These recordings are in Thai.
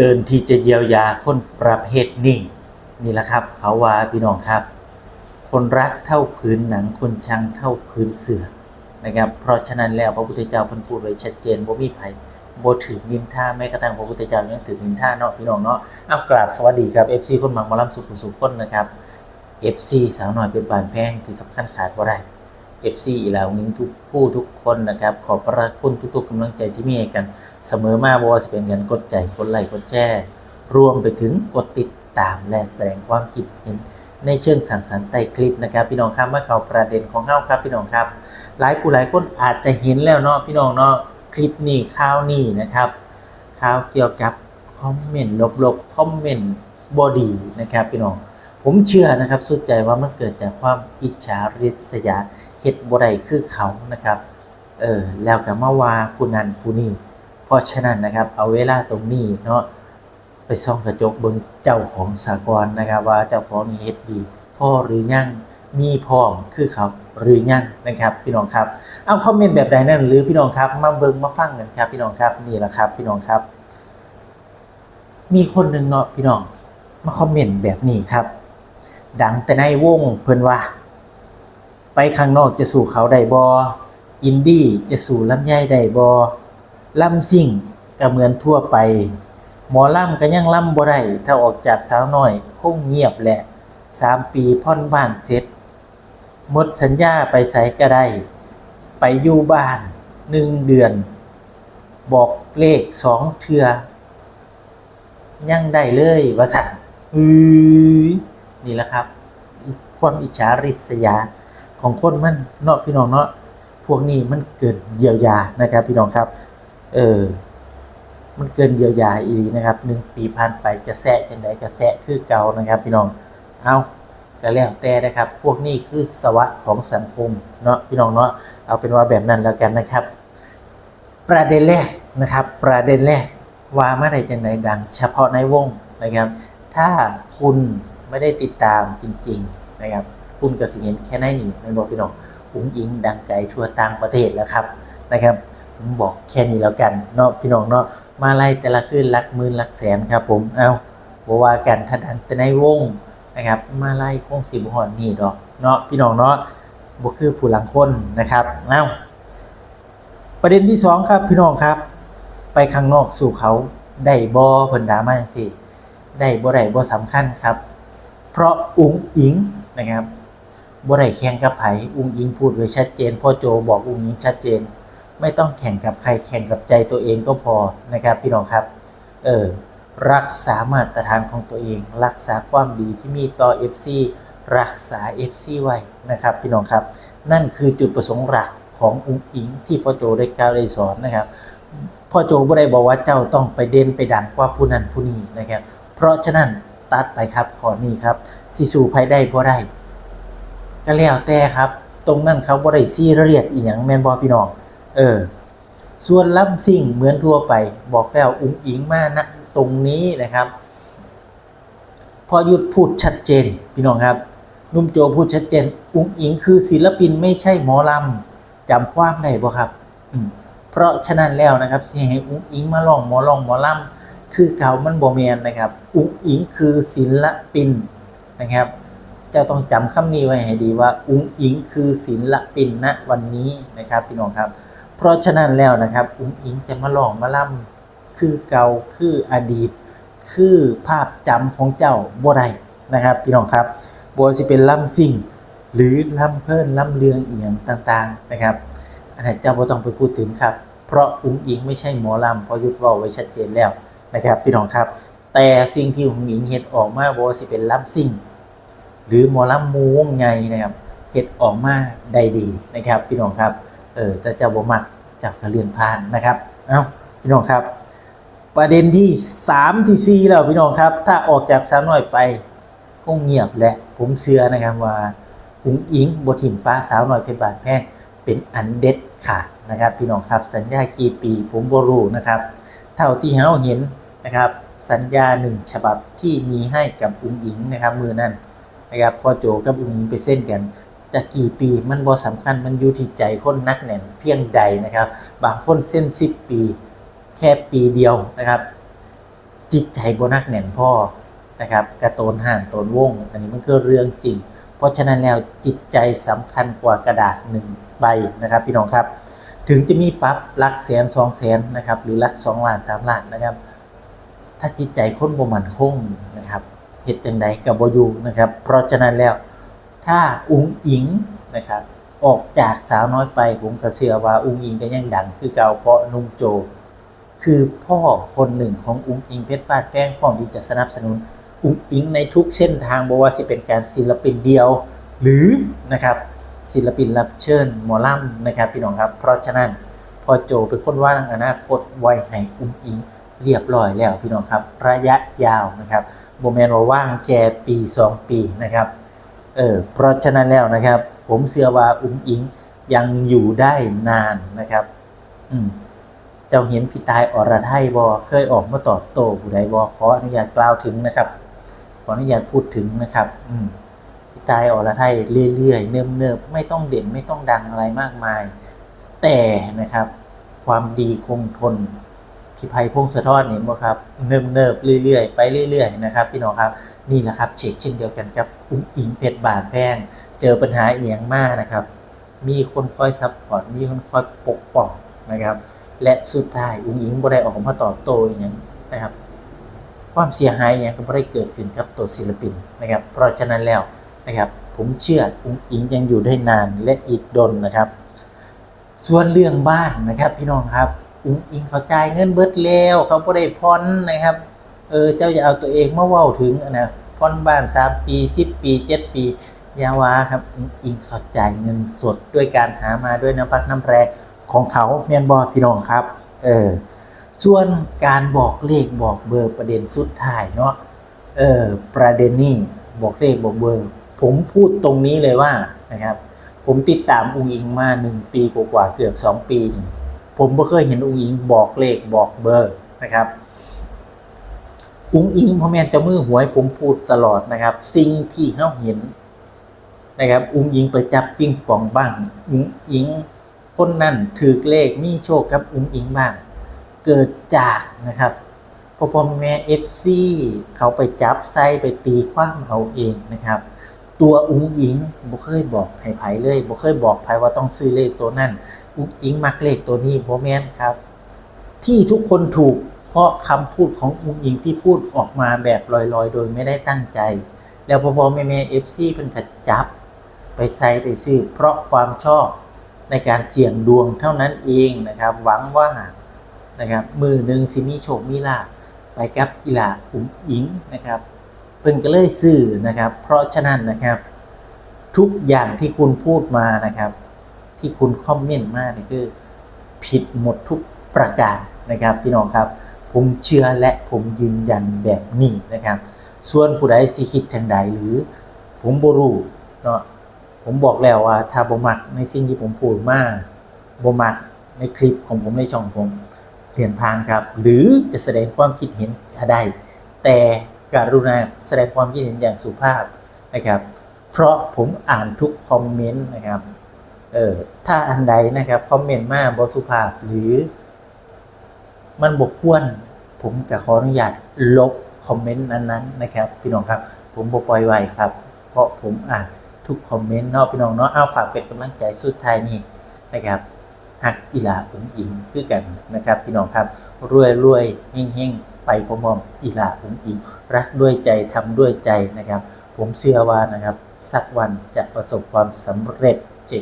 เกินที่จะเยียวยาคนประเภทนี้นี่แหละครับ เขาว่าพี่น้องครับ คนรักเท่าพื้นหนังคนชังเท่าพื้นเสือนะครับ เพราะฉะนั้นแล้วพระพุทธเจ้าพิ่นพูดไว้ชัดเจนบ่มีไผบ่ถือนินท่าแม้กระทั่งพระพุทธเจ้ายังถือนินท่าเนาะพี่น้องเนาะอ้าวกราบสวัสดีครับ FC คนหมักมอลำสุขุสุขคนนะครับ FC สาวหน้อยเป็นบานแพงที่สำคัญขาดบ่ได้ FC อีลาวนิ้งทุกผู้ทุกคนนะครับ ขอบพระคุณทุกๆกำลังใจที่มีให้กันเสมอมาบ่ว่าจะเป็นกันกดใจกดไลค์กดแชร์รวมไปถึงกดติดตามและแสดงความคิดเห็นในเชิงสังสรรค์ใต้คลิปนะครับ พี่น้องครับเมาเขาประเด็นของเฮาครับพี่น้องครับ หลายผู้หลายคนอาจจะเห็นแล้วเนาะพี่น้องเนาะคลิปนี้ข่าวนี้นะครับข่าวเกี่ยวกับคอมเมนต์ลบๆคอมเมนต์บอดีนะครับพี่น้องผมเชื่อนะครับสุดใจว่ามันเกิดจากความอิจฉาริษยา เฮ็ดบ่ได้คือเขานะครับเออแล้วก็มาว่าผู้นั้นผู้นี้เพราะฉะนั้นนะครับ เอาเวลาตรงนี้เนาะไปส่องกระจกเบิ่งเจ้าของสากลนะครับ ว่าเจ้าของนี่เฮ็ดดีพ่อหรือยังมีพร้อมคือเขาหรือยังนะครับ พี่น้องครับเอาคอมเมนต์แบบใดนั่นหรือพี่น้องครับมาเบิ่งมาฟังกันครับพี่น้องครับนี่แหละครับ พี่น้องครับ มีคนหนึ่งเนาะพี่น้องมาคอมเมนต์แบบนี้ครับ ดังแต่ในวงเพิ่นว่า ไปข้างนอกจะสู่เขาได้บออินดี้จะสู่ลำไยได้บอลำซิ่งก็เหมือนทั่วไป หมอลำก็ยังลำบ่ได้ถ้าออกจากสาวน้อยคงเงียบแหละสามปีพ่อนบ้านเสร็จหมดสัญญาไปใส่ก็ได้ ไปอยู่บ้านหนึ่งเดือน บอกเลขสองเทือยังได้เลยว่าสั่นอือนี่แหละครับ ความอิจฉาริษยา ของคนมันเนาะพี่น้องเนาะพวกนี้มันเกินเยียวยานะครับ พี่น้องครับ เออมันเกินเยียวยาอีหลีนะครับหนึ่งปีผ่านไปจะแซะจังไดก็แซะคือเก่านะครับ พี่น้องเอาก็แล้วแต่นะครับ พวกนี้คือสวะของสังคมเนาะพี่น้องเนาะเอาเป็นว่าแบบนั้นแล้วกันนะครับ ประเด็นแรกนะครับ ประเด็นแรกว่าเมื่อใดจังไดดัง เฉพาะในวงนะครับ ถ้าคุณไม่ได้ติดตามจริง ๆนะครับ คุณก็สิเห็นแค่ในนี้ในบอกพี่น้องอุ้งอิงดังไกลทั่วต่างประเทศแล้วครับนะครับผมบอกแค่นี้แล้วกันเนาะพี่น้องเนาะมาไล่แต่ละคืนหลักหมื่นหลักแสนครับ ผมเอาบอกว่ากันถ้าดังแต่ในวงนะครับ มาไล่คงสิบหอนนี่ดอกเนาะพี่น้องเนาะบ่คือผู้หลังคนนะครับเอาประเด็นที่สองครับพี่น้องครับ ไปข้างนอกสู่เขาได้บ่เพิ่นดามาสิได้บ่ได้บ่สำคัญครับ เพราะอุ้งอิงนะครับ บ่ได้แข่งกับไผอุ้งอิงพูดไว้ชัดเจนพ่อโจบอกอุ้งอิงชัดเจน ไม่ต้องแข่งกับใครแข่งกับใจตัวเองก็พอนะครับ พี่น้องครับ เออรักษามาตรฐานของตัวเอง รักษาความดีที่มีต่อ FC รักษา FC ไว้นะครับ พี่น้องครับ นั่นคือจุดประสงค์หลักของอุ้งอิงที่พ่อโจได้กล่าวได้สอนนะครับพ่อโจบ่ได้บอกว่าเจ้าต้องไปเด่นไปดังกว่าผู้นั้นผู้นี้นะครับ เพราะฉะนั้นตัดไปครับขอนี้ครับสิสู่ภัยได้บ่ได้ ก็แล้วแต่ครับ ตรงนั้นเขาบ่ได้ซีเรียสอีหยังแมนบ่พี่น้อง เออ ส่วนลำซิ่งเหมือนทั่วไป บอกแล้วอุ้งอิงมานะตรงนี้นะครับ พอยุดพูดชัดเจนพี่น้องครับนุ่มโจพูดชัดเจน อุ้งอิงคือศิลปินไม่ใช่หมอลำจำความได้บ่ครับอืมเพราะฉะนั้นแล้วนะครับสิให้อุ้งอิงมาลองหมอลองหมอลำคือเขามันบ่แมนนะครับ อุ้งอิงคือศิลปินนะครับ จ้าต้องจำคำนี้ไว้ให้ดีว่าอุ้งอิงคือศิลปินณวันนี้นะครับพี่น้องครับ เพราะฉะนั้นแล้วนะครับ อุ้งอิงจะมาลองมาล่ำคือเก่าคืออดีต คือภาพจำของเจ้าบ่ได้นะครับ พี่น้องครับบ่ว่าสิเป็นล่ำซิ่ง หรือล่ำเพิ่นล่ำเลืองอีหยังต่างๆนะครับ อันนั้เจ้าบ่ต้องไปพูดถึงครับ เพราะอุ้งอิงไม่ใช่หมอลำเพราะยุดว่าไว้ชัดเจนแล้วนะครับ พี่น้องครับ แต่สิ่งที่อุ้งอิงเฮ็ดออกมาบ่ว่าสิเป็นล่ำซิ่ง หรือหมอลำมูงไงนะครับเฮ็ดออกมาได้ดีนะครับพี่น้องครับเออแต่เจ้าบ่มักจับกระเรียนผ่านนะครับเอ้าพี่น้องครับ ประเด็นที่สามที่สี่แล้วพี่น้องครับ ถ้าออกจากสาวน้อยไปคงเงียบและผมเชื่อนะครับว่าอุ้งอิงบทิมป้าสาวน้อยเพชรบานแพงเป็นอันเด็ดขาดนะครับ พี่น้องครับสัญญากี่ปีผมบ่รู้นะครับ เท่าที่เฮาเห็นนะครับ สัญญาหนึ่งฉบับที่มีให้กับอุ้งอิงนะครับ มือนั้น นะครับพอโจกับอุ้งอิงไปเส้นกันจะกี่ปีมันบ่สำคัญมันอยู่ที่ใจคนนักแน่นเพียงใดนะครับ บางคนเส้น10ปี แค่ปีเดียวนะครับ จิตใจบ่นักแน่นพ่อนะครับกระโตนห่านโตนวง อันนี้มันคือเรื่องจริง เพราะฉะนั้นแล้วจิตใจสำคัญกว่ากระดาษหนึ่งใบนะครับ พี่น้องครับ ถึงจะมีปั๊บลักแสนสองแสนนะครับหรือลักสองล้านสามล้านนะครับ ถ้าจิตใจคนบ่มันคงนะครับ เหตุจังใดกับบอยู่นะครับ เพราะฉะนั้นแล้วถ้าอุ้งอิงนะครับ ออกจากสาวน้อยไปผมก็เชื่อว่าอุ้งอิงก็ยังดัง คือเก่าเพราะนุ่มโจ คือพ่อคนหนึ่งของอุ้งอิงเพชรปาดแป้งพร้อมที่จะสนับสนุนอุ้งอิงในทุกเส้นทางบ่ว่าสิเป็นการศิลปินเดียว หรือนะครับศิลปินรับเชิญหมอลำนะครับพี่น้องครับ เพราะฉะนั้นพอโจเป็นคนว่างอนาคตไว้ให้อุ้งอิงเรียบร้อยแล้วพี่น้องครับ ระยะยาวนะครับ โมเมนว่าว่างแค่ปี2ปีนะครับ เออเพราะฉะนั้นแล้วนะครับ ผมเชื่อว่าอุ้งอิงยังอยู่ได้นานนะครับ อืมเจ้าเห็นพี่ตายอรไทยบอเคยออกมาตอบโต้ผู้ใดบอขออนุญาตกล่าวถึงนะครับ ขออนุญาตพูดถึงนะครับ อืมพี่ตายอรไทยเรื่อยๆเนิบๆไม่ต้องเด่นไม่ต้องดังอะไรมากมาย แต่นะครับ ความดีคงทน พี่ไพพงศธรเห็นบ่ครับเนิบๆเรื่อยๆไปเรื่อยๆนะครับพี่น้องครับนี่แหละครับเชกเช่นเดียวกันกับอุ้งอิงเพชรบาทแพงเจอปัญหาเอียงมากนะครับ มีคนคอยซัพพอร์ตมีคนคอยปกป้องนะครับ และสุดท้ายอุ้งอิงบ่ได้ออกมาตอบโต้อย่างนะครับ ความเสียหายอหย่างก็บ่ได้เกิดขึ้นกับตัวศิลปินนะครับ เพราะฉะนั้นแล้วนะครับผมเชื่ออุ้งอิงยังอยู่ได้นานและอีกดนนะครับ ส่วนเรื่องบ้านนะครับพี่น้องครับ อุ้งอิงเขาจ่ายเงินเบิดแล้วเขาบ่ได้ผ่อนนะครับ เออเจ้าจะเอาตัวเองมาเว้าถึงนะผ่อนบ้าน3ปี10ปี7ปีอยาวาครับอุ้งอิงเขาจ่ายเงินสดด้วยการหามาด้วยน้ำพักน้ำแรงของเขาแม่นบ่พี่น้องครับ เออส่วนการบอกเลขบอกเบอร์ประเด็นสุดท้ายเนาะเออประเด็นนี้บอกเลขบอกเบอร์ ผมพูดตรงนี้เลยว่านะครับ ผมติดตามอุงอิงมาหนึ่งปีกว่าเกือบสองปีนี่ ผมไม่เคยเห็นอุ้งอิงบอกเลขบอกเบอร์นะครับอุ้งอิงพ่อแม่จะมือหวยผมพูดตลอดนะครับ สิ่งที่เขาเห็นนะครับ อุ้งอิงไปจับปิ้งปองบ้าง อุ้งอิงคนนั้นถือเลขมีโชคกับอุ้งอิงบ้าง เกิดจากนะครับพ่อพ่อแม่เอฟซีเขาไปจับไส้ไปตีความเอาเองนะครับตัวอุ้งอิงบ่เคยบอกไผไผเลยบ่เคยบอกไผว่าต้องซื้อเลขตัวนั้น อุงอิงมักเลขตัวนี้บ่แม่นครับ ที่ทุกคนถูกเพราะคำพูดของอุงอิงที่พูดออกมาแบบลอยๆ โดยไม่ได้ตั้งใจ แล้วพ่อพอแม่แม่เอฟซีเพิ่นก็จับ ไปใส่ไปซื้อเพราะความชอบในการเสี่ยงดวงเท่านั้นเองนะครับ หวังว่านะครับมือหนึ่งสิมีโชคมีลาไปกับอีหลาอุ๋งอิงนะครับเพิ่นก็เลยซื้อนะครับ เพราะฉะนั้นนะครับ ทุกอย่างที่คุณพูดมานะครับ ที่คุณคอมเมนต์มาเนี่คือ ผิดหมดทุกประการนะครับ พี่น้องครับ ผมเชื่อและผมยืนยันแบบนี้นะครับ ส่วนผู้ใดสิคิดทางใดหรือผมบรูเนาะผมบอกแล้วว่าถ้าบ่มักในสิ่งที่ผมพูดมาบ่มักในคลิปของผมในช่องผมเปลี่ยนผ่านครับ หรือจะแสดงความคิดเห็นก็ได้แต่กรุณาแสดงความคิดเห็นอย่างสุภาพนะครับ เพราะผมอ่านทุกคอมเมนต์นะครับ เออถ้าอันใดนะครับคอมเมนต์มาบสุภาพหรือ มันบกพร่วนผมก็ขออนุญาตลบคอมเมนต์นั้นๆนะครับ พี่น้องครับ ผมบอปล่อยไว้ครับ เพราะผมอ่านทุกคอมเมนต์เนาะพี่น้องเนาะเอาฝากเป็นกำลังใจสุดท้ายนี่นะครับหักอีหลาอุ้งอิงคือกันนะครับ พี่น้องครับรวยรวยเฮงเฮงไปพร้อมๆอีหลาอุ้งอิง รักด้วยใจทำด้วยใจนะครับ ผมเชื่อว่านะครับ สักวันจะประสบความสำเร็จ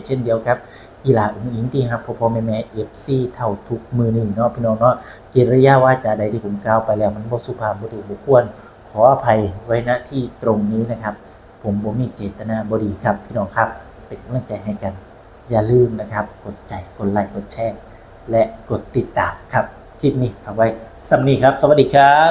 เช่นเดียวครับอีหลาอุ้งอิงที่ครับพ่อพ่อแม่แม่เอฟซีเท่าทุกมือนี่เนาะพี่น้องเนาะกิริยาว่าจาใดที่ผมกล่าวไปแล้วมันบ่สุภาพบุรุษบุควรขออภัยไว้ณที่ตรงนี้นะครับ ผมบ่มีเจตนาบดีครับพี่น้องครับเป็นกำลังใจให้กัน อย่าลืมนะครับ กดใจกดไลค์กดแชร์และกดติดตามครับคลิปนี้ฝากไว้สำนีครับ สวัสดีครับ